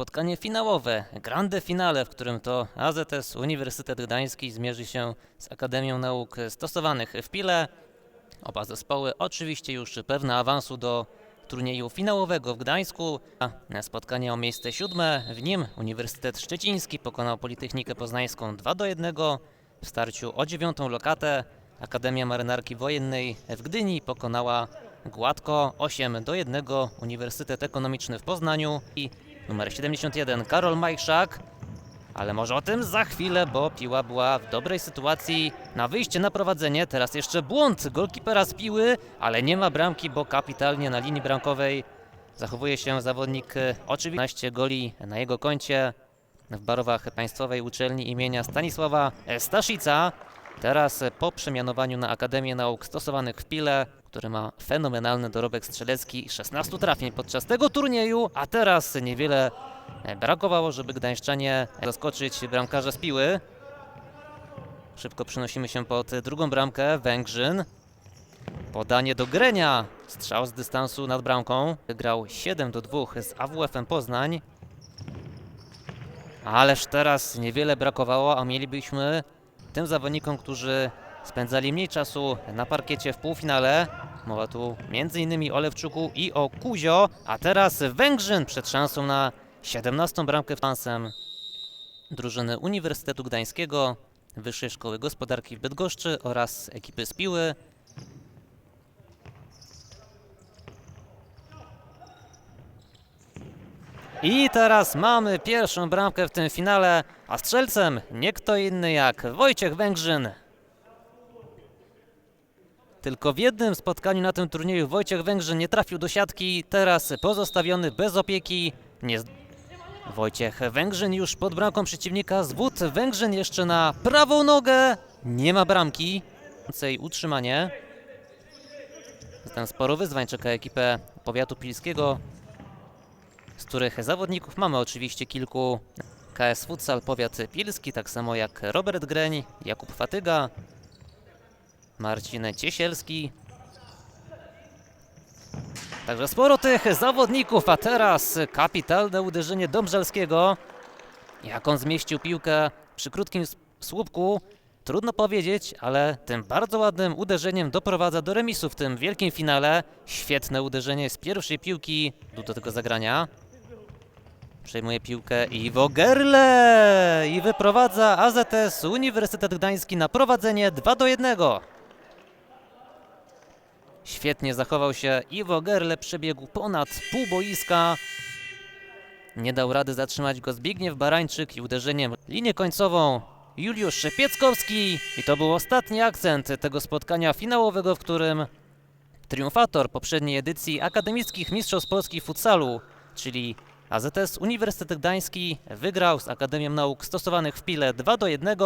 Spotkanie finałowe, grande finale, w którym to AZS Uniwersytet Gdański zmierzy się z Akademią Nauk Stosowanych w Pile. Oba zespoły oczywiście już pewne awansu do turnieju finałowego w Gdańsku. Spotkanie o miejsce siódme. W nim Uniwersytet Szczeciński pokonał Politechnikę Poznańską 2 do 1 w starciu o dziewiątą lokatę. Akademia Marynarki Wojennej w Gdyni pokonała gładko 8 do 1 Uniwersytet Ekonomiczny w Poznaniu i numer 71 Karol Majszak. Ale może o tym za chwilę, bo piła była w dobrej sytuacji na wyjście na prowadzenie. Teraz jeszcze błąd golkipera z piły, ale nie ma bramki, bo kapitalnie na linii bramkowej zachowuje się zawodnik e, oczywiście 15 goli na jego koncie w barwach Państwowej Uczelni imienia Stanisława Staszica. Teraz po przemianowaniu na Akademię Nauk Stosowanych w Pile, który ma fenomenalny dorobek strzelecki 16 trafień podczas tego turnieju, a teraz niewiele e, brakowało, żeby Gdańszczanie zaskoczyć bramkarza z Piły. Szybko przenosimy się pod drugą bramkę, Węgrzyn. Podanie do Grenia, strzał z dystansu nad bramką. Grał 7 do 2 z AWF-em Poznań. Ależ teraz niewiele brakowało, a mielibyśmy tym zawodnikom, którzy spędzali mniej czasu na parkiecie w półfinale. Mowa tu m.in. o Lewczuku i o Kuzio, a teraz Węgrzyn przed szansą na 17 bramkę w tansem drużyny Uniwersytetu Gdańskiego, Wyższej Szkoły Gospodarki w Bydgoszczy oraz ekipy z Piły. I teraz mamy pierwszą bramkę w tym finale, a strzelcem nie kto inny jak Wojciech Węgrzyn. Tylko w jednym spotkaniu na tym turnieju Wojciech Węgrzyn nie trafił do siatki, teraz pozostawiony bez opieki. Nie... Wojciech Węgrzyn już pod bramką przeciwnika, zwód Węgrzyn jeszcze na prawą nogę, nie ma bramki. Więcej Utrzymanie. Zatem sporo wyzwań czeka ekipę powiatu pilskiego z których zawodników mamy oczywiście kilku. KS Futsal Powiat Pilski, tak samo jak Robert Greń, Jakub Fatyga, Marcin Ciesielski. Także sporo tych zawodników, a teraz kapitalne uderzenie Dobrzelskiego. Jak on zmieścił piłkę przy krótkim słupku, trudno powiedzieć, ale tym bardzo ładnym uderzeniem doprowadza do remisu w tym wielkim finale. Świetne uderzenie z pierwszej piłki do tego zagrania. Przejmuje piłkę Iwo Gerle i wyprowadza AZS Uniwersytet Gdański na prowadzenie 2 do 1. Świetnie zachował się Iwo Gerle, przebiegł ponad pół boiska. Nie dał rady zatrzymać go Zbigniew Barańczyk i uderzeniem linię końcową Juliusz Szepieckowski. I to był ostatni akcent tego spotkania finałowego, w którym triumfator poprzedniej edycji Akademickich Mistrzostw Polski Futsalu, czyli AZS Uniwersytet Gdański, wygrał z Akademią Nauk Stosowanych w Pile 2 do 1.